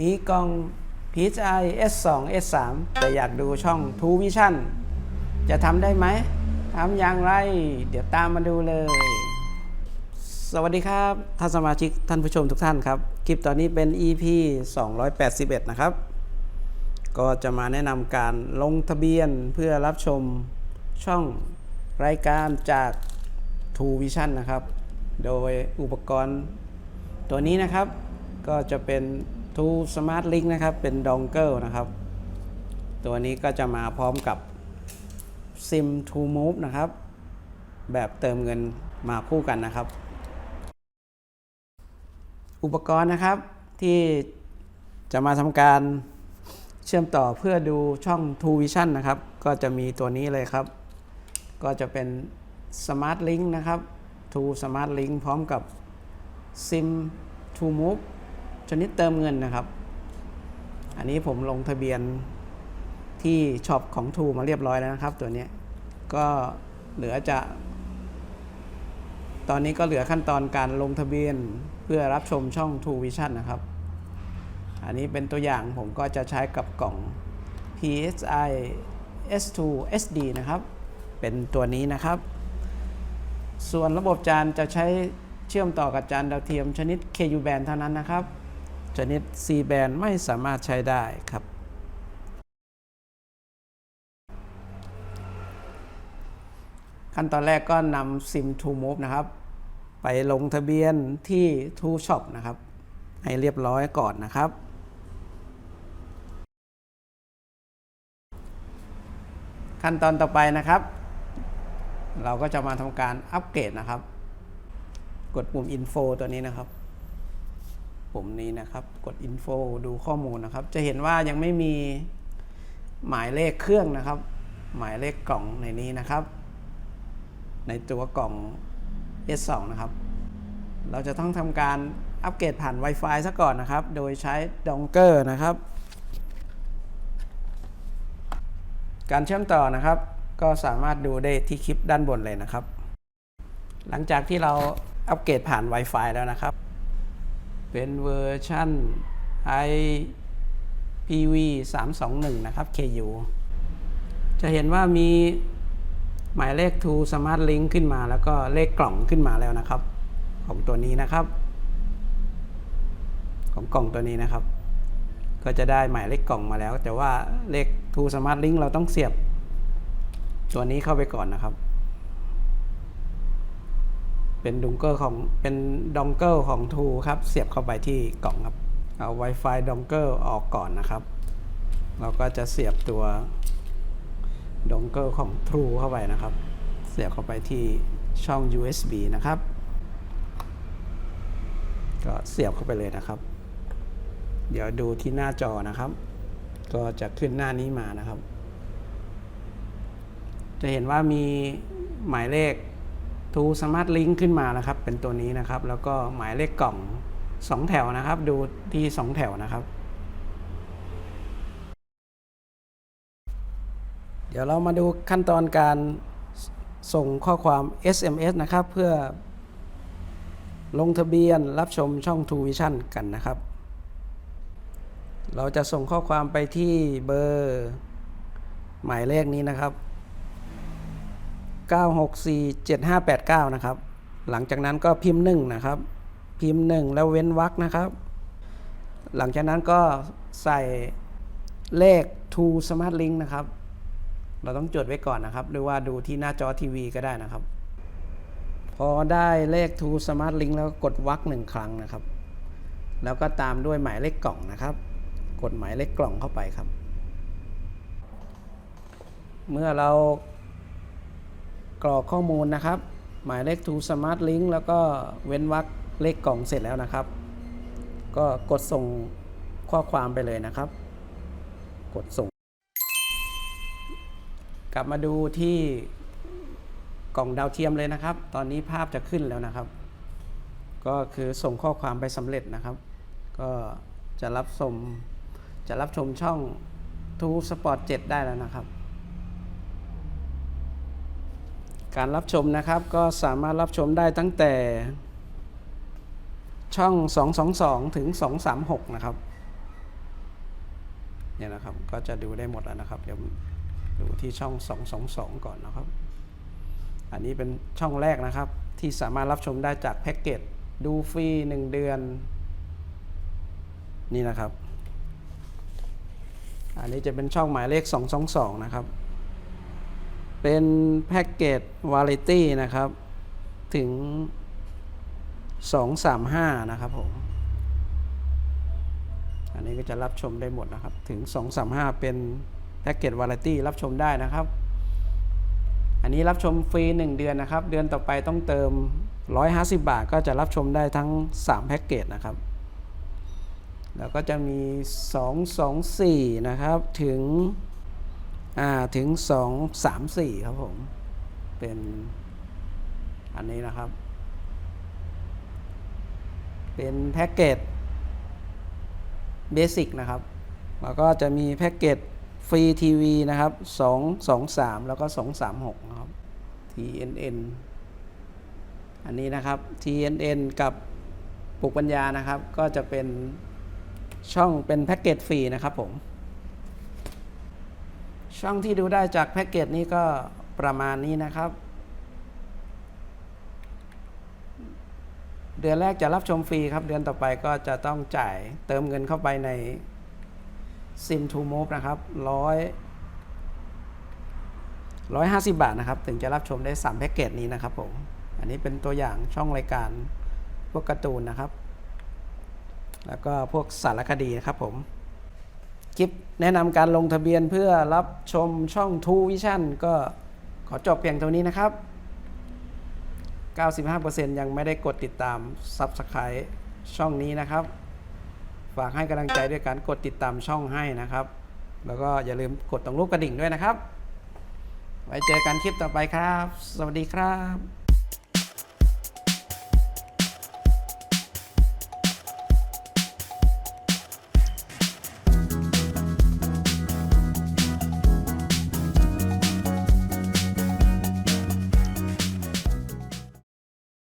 มีกล้อง PSI S2 S3 แต่อยากดูช่อง True Vision จะทำได้ไหมทำอย่างไร เดี๋ยวตามมาดูเลย สวัสดีครับ ท่านสมาชิกท่านผู้ชมทุกท่านครับ คลิปตอนนี้เป็น EP 281 นะครับ ก็จะมาแนะนำการลงทะเบียนเพื่อรับชมช่องรายการจาก True Vision นะครับ โดยอุปกรณ์ตัวนี้นะครับ ก็จะเป็น True Smart Link นะครับ เป็นดองเกิลนะครับ ตัวนี้ก็จะมาพร้อมกับ SIM to Move นะครับ แบบเติมเงินมาคู่กันนะครับ อุปกรณ์นะครับที่จะมาทำการเชื่อมต่อเพื่อดูช่อง True Vision นะครับ ก็จะมีตัวนี้เลยครับ ก็จะเป็น Smart Link นะครับ True Smart Link พร้อมกับ SIM to Move ชนิดเติมเงินนะครับ อันนี้ผมลงทะเบียนที่ช็อปของ True มาเรียบร้อยแล้วนะครับ ตัวนี้ก็เหลือจะ ตอนนี้ก็เหลือขั้นตอนการลงทะเบียนเพื่อรับชมช่อง True Vision นะครับ อันนี้เป็นตัวอย่างผมก็จะใช้กับกล่อง PSI S2 SD นะครับ เป็นตัวนี้นะครับ ส่วนระบบจานจะใช้เชื่อมต่อกับจานดาวเทียมชนิด KU band เท่านั้นนะครับ ชนิด C band ไม่สามารถใช้ได้ครับ ขั้นตอนแรกก็นำ SIM to Move นะครับ ไปลงทะเบียนที่ True Shop นะครับ ให้เรียบร้อยก่อนนะครับขั้นตอนต่อไปนะครับ เราก็จะมาทำการอัปเกรดนะครับ กดปุ่ม Info ตัวนี้นะครับ ปุ่มนี้นะครับ กด Info ดูข้อมูลนะครับ จะเห็นว่ายังไม่มีหมายเลขเครื่องนะครับ หมายเลขกล่องในนี้นะครับ ในตัวกล่อง S2 นะครับ เราจะต้องทำการอัปเกรดผ่าน Wi-Fi ซะก่อนนะครับ โดยใช้ดองเกอร์นะครับ การเชื่อมต่อนะครับ ก็สามารถดูได้ที่คลิปด้านบนเลยนะครับ หลังจากที่เราอัปเกรดผ่าน Wi-Fi แล้วนะครับ เป็นเวอร์ชัน IPv 321 นะครับ KU จะเห็นว่ามีหมายเลข To Smart Link ขึ้นมา แล้วก็เลขกล่องขึ้นมาแล้วนะครับ ของตัวนี้นะครับ ของกล่องตัวนี้นะครับ ก็จะได้หมายเลขกล่องมาแล้ว แต่ว่าเลข To Smart Link เราต้องเสียบ ตัวนี้เข้าไปก่อนนะครับ เป็นดุงเกิลของเป็นดองเกิลของ True ครับ เสียบเข้าไปที่กล่องครับ เอา Wi-Fi ดองเกิลออกก่อนนะครับ เราก็จะเสียบตัวดองเกิลของ True เข้าไปนะครับ เสียบเข้าไปที่ช่อง USB นะครับ ก็เสียบเข้าไปเลยนะครับ เดี๋ยวดูที่หน้าจอนะครับ ก็จะขึ้นหน้านี้มานะครับ จะเห็นว่ามีหมายเลข ทูสมาร์ทลิงก์ขึ้นมานะครับ เป็นตัวนี้นะครับ แล้วก็หมายเลขกล่อง 2 แถวนะครับ ดูที่ 2 แถวนะครับ เดี๋ยวเรามาดูขั้นตอนการส่งข้อความ SMS นะครับ เพื่อลงทะเบียนรับชมช่อง True Vision กันนะครับ เราจะส่งข้อความไปที่เบอร์ หมายเลขนี้นะครับ 9647589 นะครับ หลังจากนั้นก็พิมพ์ 1 นะครับ พิมพ์ 1 แล้วเว้นวรรคนะครับ หลังจากนั้นก็ใส่เลข to smart link นะครับ เราต้องจดไว้ก่อนนะครับ หรือว่าดูที่หน้าจอทีวีก็ได้นะครับ พอได้เลข to smart link แล้วก็กดวรรคหนึ่งครั้งนะครับ แล้วก็ตามด้วยหมายเลขกล่องนะครับ กดหมายเลขกล่องเข้าไปครับ เมื่อเรา กรอกข้อมูลนะครับ หมายเลข to smart link แล้วก็เว้นวรรคเลขกล่องเสร็จแล้วนะครับ ก็กดส่งข้อความไปเลยนะครับ กดส่ง กลับมาดูที่กล่องดาวเทียมเลยนะครับ ตอนนี้ภาพจะขึ้นแล้วนะครับ ก็คือส่งข้อความไปสำเร็จนะครับ ก็จะรับชมจะรับชมช่อง t ู Sport 7ได้แล้วนะครับ การรับชมนะครับก็สามารถรับชมได้ตั้งแต่ช่อง 222 ถึง 236 นะครับ เนี่ยนะครับ ก็จะดูได้หมดแล้วนะครับ เดี๋ยวดูที่ช่อง 222 ก่อนนะครับ อันนี้เป็นช่องแรกนะครับ ที่สามารถรับชมได้จากแพ็กเกจดูฟรี 1 เดือน นี่นะครับ อันนี้จะเป็นช่องหมายเลข 222 นะครับ เป็นแพ็กเกจวาไรตี้นะครับ ถึง 235 นะครับผม อันนี้ก็จะรับชมได้หมดนะครับ ถึง 235 เป็นแพ็กเกจวาไรตี้รับชมได้นะครับ อันนี้รับชมฟรี 1 เดือนนะครับ เดือนต่อไปต้องเติม 150 บาท ก็จะรับชมได้ทั้ง 3 แพ็กเกจนะครับ แล้วก็จะมี 224 นะครับ ถึง ถึง 234 ครับผม เป็นอันนี้นะครับ เป็นแพ็กเกจเบสิกนะครับ แล้วก็จะมีแพ็กเกจฟรีทีวีนะครับ2 2 3 แล้วก็ 236 นะครับ TNN อันนี้นะครับ TNN กับปุกปัญญานะครับ ก็จะเป็นช่องเป็นแพ็กเกจฟรีนะครับผม ช่องที่ดูได้จากแพ็กเกจนี้ก็ประมาณนี้นะครับ เดือนแรกจะรับชมฟรีครับ เดือนต่อไปก็จะต้องจ่ายเติมเงินเข้าไปใน Sim to Move นะครับร้อยร้อยห้าสิบาทนะครับ ถึงจะรับชมได้3แพ็กเกจนี้นะครับผม อันนี้เป็นตัวอย่างช่องรายการพวกการ์ตูนนะครับ แล้วก็พวกสารคดีนะครับผม ลิปแนะนำการลงทะเบียนเพื่อรับชมช่อง True Vision ก็ขอจบเพียงเท่านี้นะครับ 95%ยังไม่ได้กดติดตาม Subscribe ช่องนี้นะครับ ฝากให้กำลังใจด้วยการกดติดตามช่องให้นะครับ แล้วก็อย่าลืมกดตรงรูปกระดิ่งด้วยนะครับ ไว้เจอกันคลิปต่อไปครับ สวัสดีครับ